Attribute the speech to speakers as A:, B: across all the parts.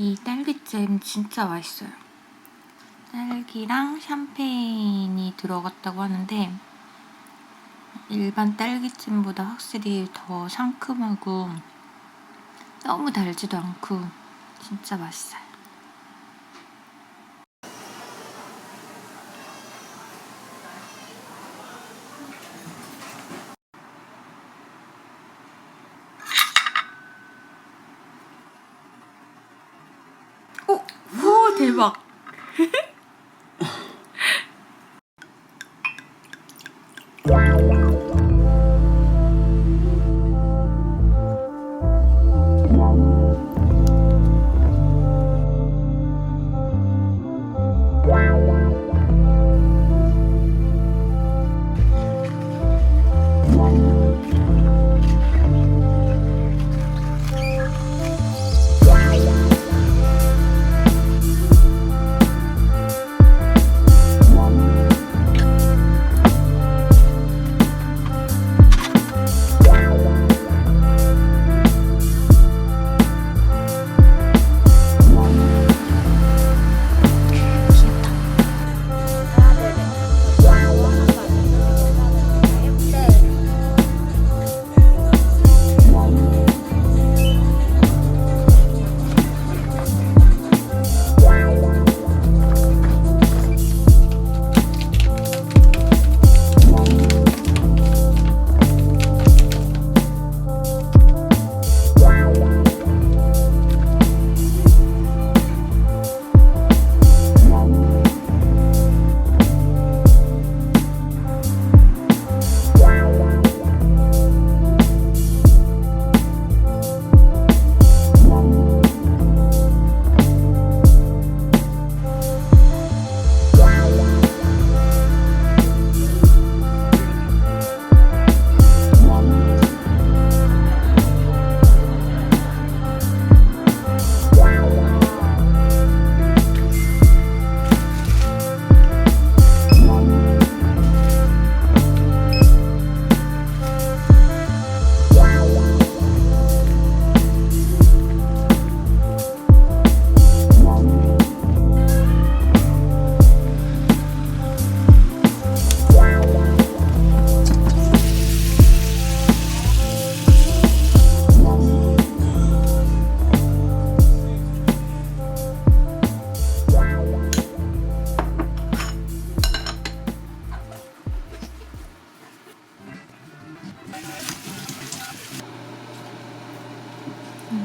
A: 이 딸기잼 진짜 맛있어요. 딸기랑 샴페인이 들어갔다고 하는데 일반 딸기잼보다 확실히 더 상큼하고 너무 달지도 않고 진짜 맛있어요. 오, 오 대박.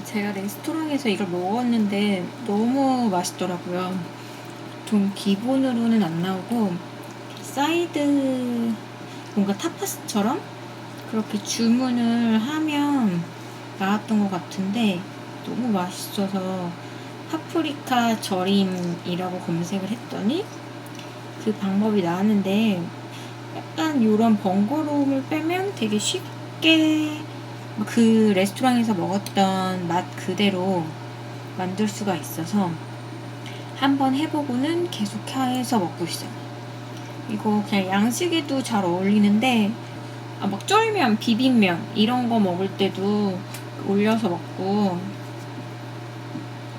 A: 제가 레스토랑에서 이걸 먹었는데 너무 맛있더라고요. 좀 기본으로는 안 나오고 사이드 뭔가 타파스처럼 그렇게 주문을 하면 나왔던 것 같은데 너무 맛있어서 파프리카 절임이라고 검색을 했더니 그 방법이 나왔는데 약간 이런 번거로움을 빼면 되게 쉽게 그 레스토랑에서 먹었던 맛 그대로 만들 수가 있어서 한번 해보고는 계속 해서 먹고 있어요. 이거 그냥 양식에도 잘 어울리는데 아, 막 쫄면, 비빔면 이런 거 먹을 때도 올려서 먹고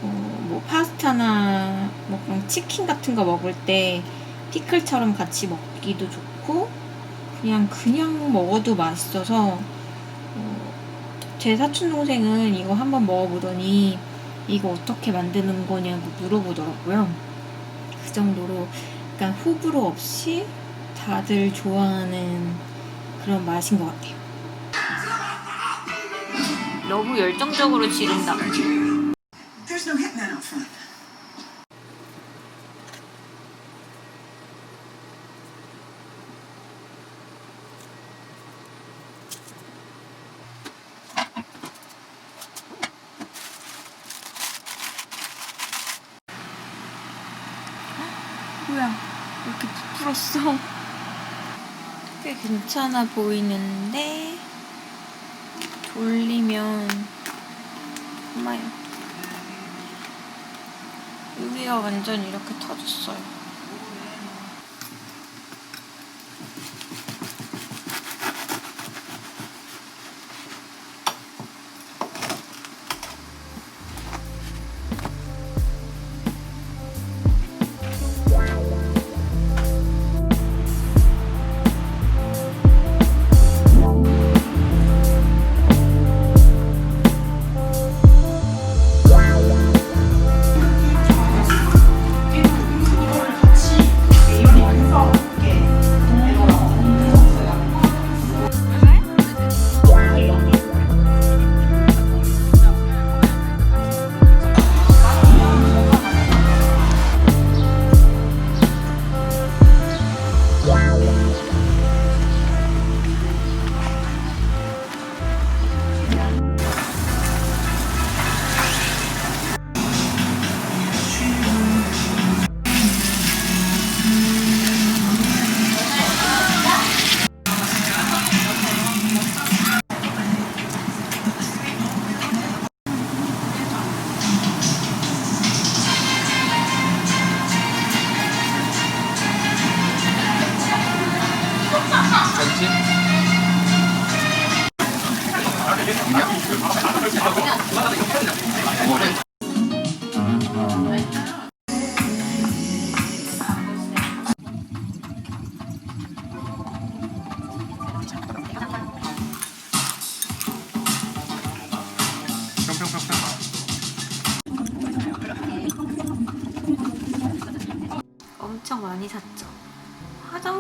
A: 어, 뭐 파스타나 뭐 그런 치킨 같은 거 먹을 때 피클처럼 같이 먹기도 좋고 그냥 그냥 먹어도 맛있어서 어, 제 사촌 동생은 이거 한번 먹어보더니 이거 어떻게 만드는 거냐고 물어보더라고요. 그 정도로 약간 호불호 없이 다들 좋아하는 그런 맛인 것 같아요. 너무 열정적으로 지른다. 풀었어? 꽤 괜찮아 보이는데, 돌리면, 엄마야. 여기가 완전 이렇게 터졌어요.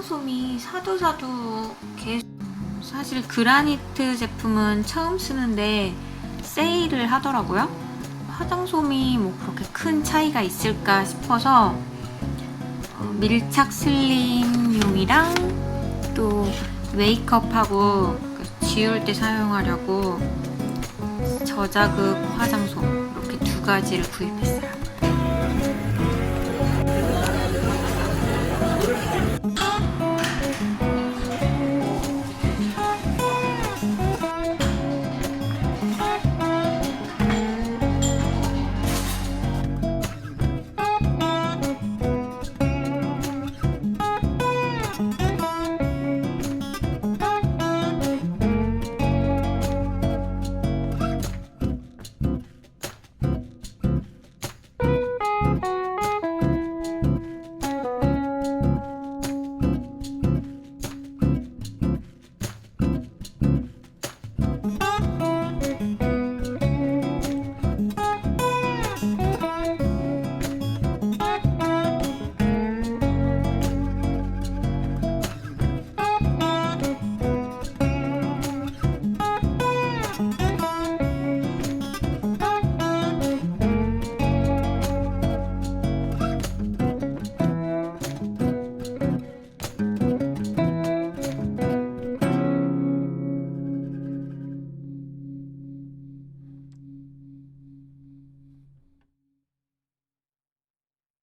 A: 솜이 사도 계속 사실 그라니트 제품은 처음 쓰는데 세일을 하더라고요. 화장솜이 뭐 그렇게 큰 차이가 있을까 싶어서 어, 밀착 슬림용이랑 또 메이크업하고 그 지울 때 사용하려고 저자극 화장솜 이렇게 두 가지를 구입했어요.